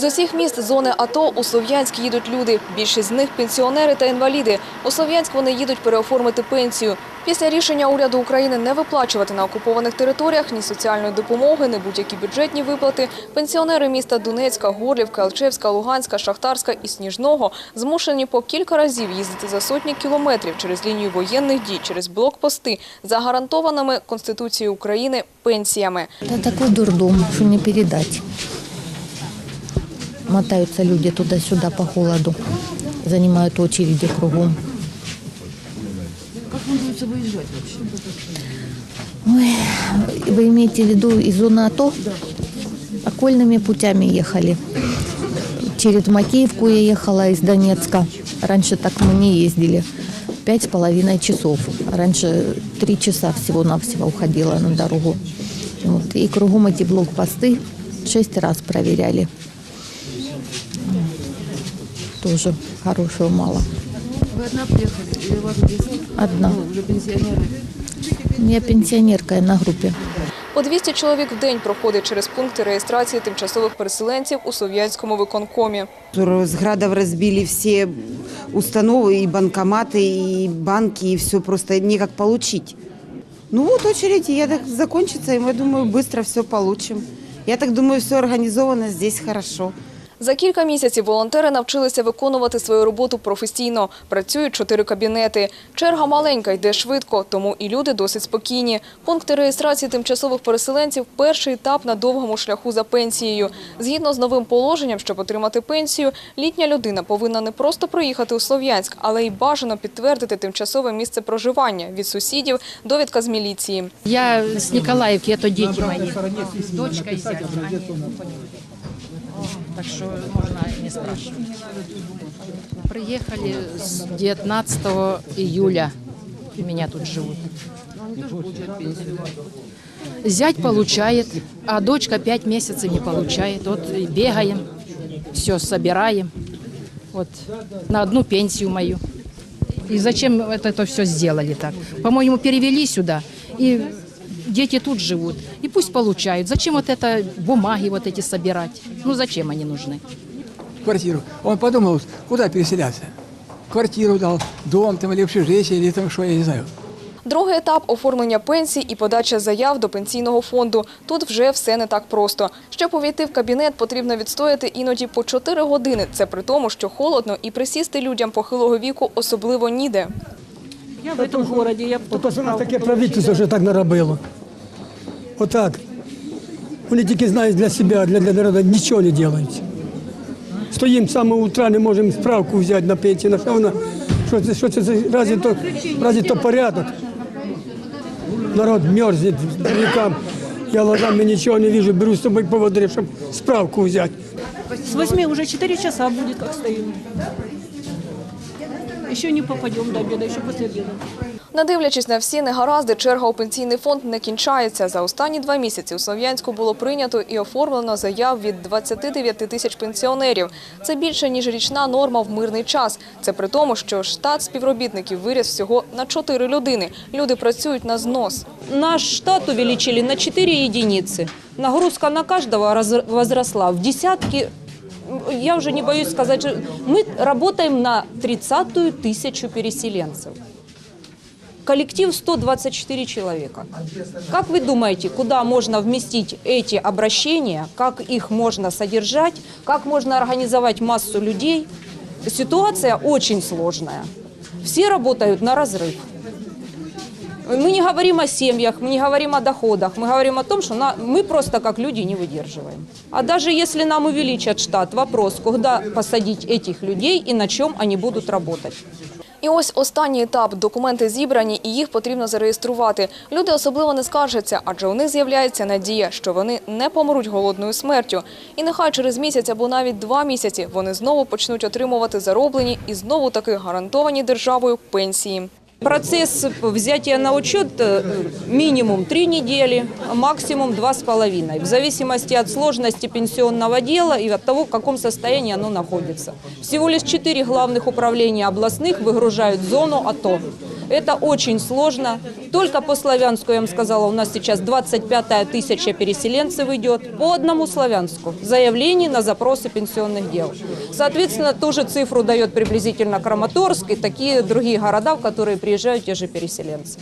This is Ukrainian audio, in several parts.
З усіх міст зони АТО у Слов'янськ їдуть люди. Більшість з них пенсіонери та інваліди. У Слов'янськ вони їдуть переоформити пенсію. Після рішення уряду України не виплачувати на окупованих територіях ні соціальної допомоги, ні будь-які бюджетні виплати. Пенсіонери міста Донецька, Горлівка, Алчевська, Луганська, Шахтарська і Сніжного змушені по кілька разів їздити за сотні кілометрів через лінію воєнних дій, через блокпости за гарантованими Конституцією України пенсіями. Это такой дурдом, что не передать. Мотаются люди туда-сюда по холоду, занимают очереди кругом. Как планируется выезжать вообще? Ой, вы имеете в виду из зоны АТО? Окольными путями ехали. Через Макеевку я ехала из Донецка. Раньше так мы не ездили. Пять с половиной часов. Раньше три часа всего-навсего уходила на дорогу. Вот. И кругом эти блокпосты шесть раз проверяли. Тоже хорошего мало. Вы одна приехали или у вас есть? Одна. Ну, уже пенсионеры. Я пенсионерка я на группе. По 200 чоловік в день проходить через пункти реєстрації тимчасових переселенців у Слов'янському виконкомі. С градов разбили все установы, и банкоматы, и банки, и все просто никак получить. Ну вот очередь, и я так закончится, и мы, думаю, быстро все получим. Я так думаю, все организовано здесь хорошо. За кілька місяців волонтери навчилися виконувати свою роботу професійно. Працюють чотири кабінети. Черга маленька, йде швидко, тому і люди досить спокійні. Пункти реєстрації тимчасових переселенців – перший етап на довгому шляху за пенсією. Згідно з новим положенням, щоб отримати пенсію, літня людина повинна не просто приїхати у Слов'янськ, але й бажано підтвердити тимчасове місце проживання від сусідів, довідка з міліції. Я с Николаевки, это дети мои. Дочка и зять. Так что можно не спрашивать. Приехали с 19 июля. У меня тут живут. Зять получает, а дочка 5 месяцев не получает. Вот бегаем, все собираем. Вот на одну пенсию мою. И зачем это, это все сделали так? По-моему, перевели сюда, и дети тут живут. И пусть получают. Зачем вот это бумаги вот эти собирать? Ну зачем они нужны? квартиру. Он подумал, куда переселяться. Квартиру дал, дом там или общежитие, или там что, я не знаю. Другий етап – оформлення пенсій і подача заяв до пенсійного фонду. Тут вже все не так просто. Щоб увійти в кабінет, потрібно відстояти іноді по 4 години. Це при тому, що холодно і присісти людям похилого віку особливо ніде. Я в этом городе, я Ото що нас таке правительство вже так наробило. Отак. Вони тільки знають для себе, а для, для народу нічого не роблять. Стоїмо з самого утра, не можемо справку взяти на пенсію. На що вона? Що це, що це, за- разве то, разве то порядок? Народ мерзнет рекам. Я глазами нічого не вижу, беру з собою поводыря, щоб справку взяти. с 8 уже 4 часа будет, как стоим. Еще не попадем до обеда, еще после обеда. Не дивлячись на всі негаразди, черга у пенсійний фонд не кінчається. За останні два місяці у Слов'янську було прийнято і оформлено заяв від 29 тисяч пенсіонерів. Це більше, ніж річна норма в мирний час. Це при тому, що штат співробітників виріс всього на 4 людини. Люди працюють на знос. Наш штат увеличили на 4 единицы. Нагрузка на каждого раз- возросла в десятки. Я уже не боюсь сказать, что мы работаем на 30-ю тысячу переселенцев. Коллектив 124 человека. Как вы думаете, куда можно вместить эти обращения, как их можно содержать, как можно организовать массу людей? Ситуация очень сложная. Все работают на разрыв. Мы не говорим о семьях, мы не говорим о доходах, мы говорим о том, что на- мы просто как люди не выдерживаем. А даже если нам увеличат штат, вопрос, куда посадить этих людей и на чем они будут работать. І ось останній етап. Документи зібрані, і їх потрібно зареєструвати. Люди особливо не скаржаться, адже у них з'являється надія, що вони не помруть голодною смертю. І нехай через місяць або навіть два місяці вони знову почнуть отримувати зароблені і знову таки гарантовані державою пенсії. Процесс взятия на учет э, минимум три недели, а максимум два с половиной, в зависимости от сложности пенсионного дела и от того, в каком состоянии оно находится. Всего лишь четыре главных управления областных выгружают зону АТО. Это очень сложно. Только по Славянску, я вам сказала, у нас сейчас 25 тысяча переселенцев идет. По одному Славянску. Заявлений на запросы пенсионных дел. Соответственно, ту же цифру дает приблизительно Краматорск и такие другие города, в которые приезжают те же переселенцы.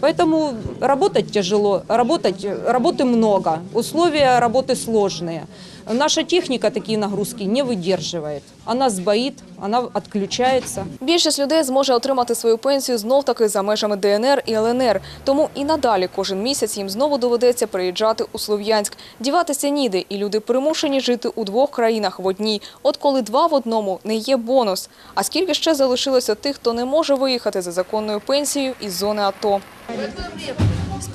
Поэтому работать тяжело, работать, работы много, условия работы сложные. Наша техника такие нагрузки не выдерживает. Она сбоит, она отключается. Більшість людей зможе отримати свою пенсію знов-таки за межами ДНР і ЛНР. Тому і надалі кожен місяць їм знову доведеться приїжджати у Слов'янськ. Діватися ніде, і люди примушені жити у двох країнах в одній. От коли два в одному не є бонус. А скільки ще залишилося тих, хто не може виїхати за законною пенсією із зони АТО? С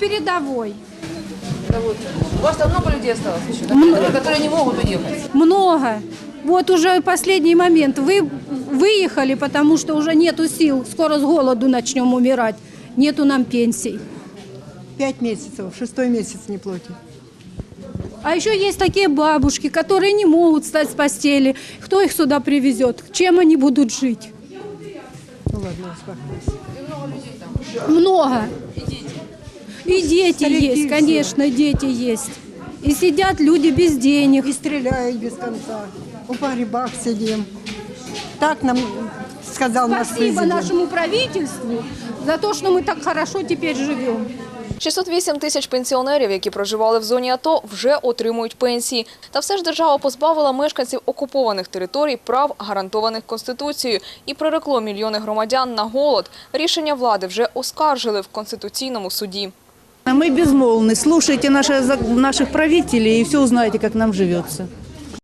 У вас там много людей осталось еще, да? которые не могут уехать? Много. Вот уже последний момент. Вы выехали, потому что уже нету сил. Скоро с голоду начнем умирать. Нету нам пенсий. Пять месяцев, шестой месяц не платит. А еще есть такие бабушки, которые не могут встать с постели. Кто их сюда привезет? Чем они будут жить? Ну ладно, успокойся. Много. И дети Старики есть, все. конечно, дети есть. И сидят люди без денег. И стреляют без конца. У погребах сидим. Так нам сказал наш Спасибо нашему правительству за то, что мы так хорошо теперь живем. 608 тисяч пенсіонерів, які проживали в зоні АТО, вже отримують пенсії. Та все ж держава позбавила мешканців окупованих територій прав, гарантованих Конституцією, і прирекло мільйони громадян на голод. Рішення влади вже оскаржили в Конституційному суді. Мы безмолвны. Слушайте наши, наших правителей и все узнаете, как нам живется.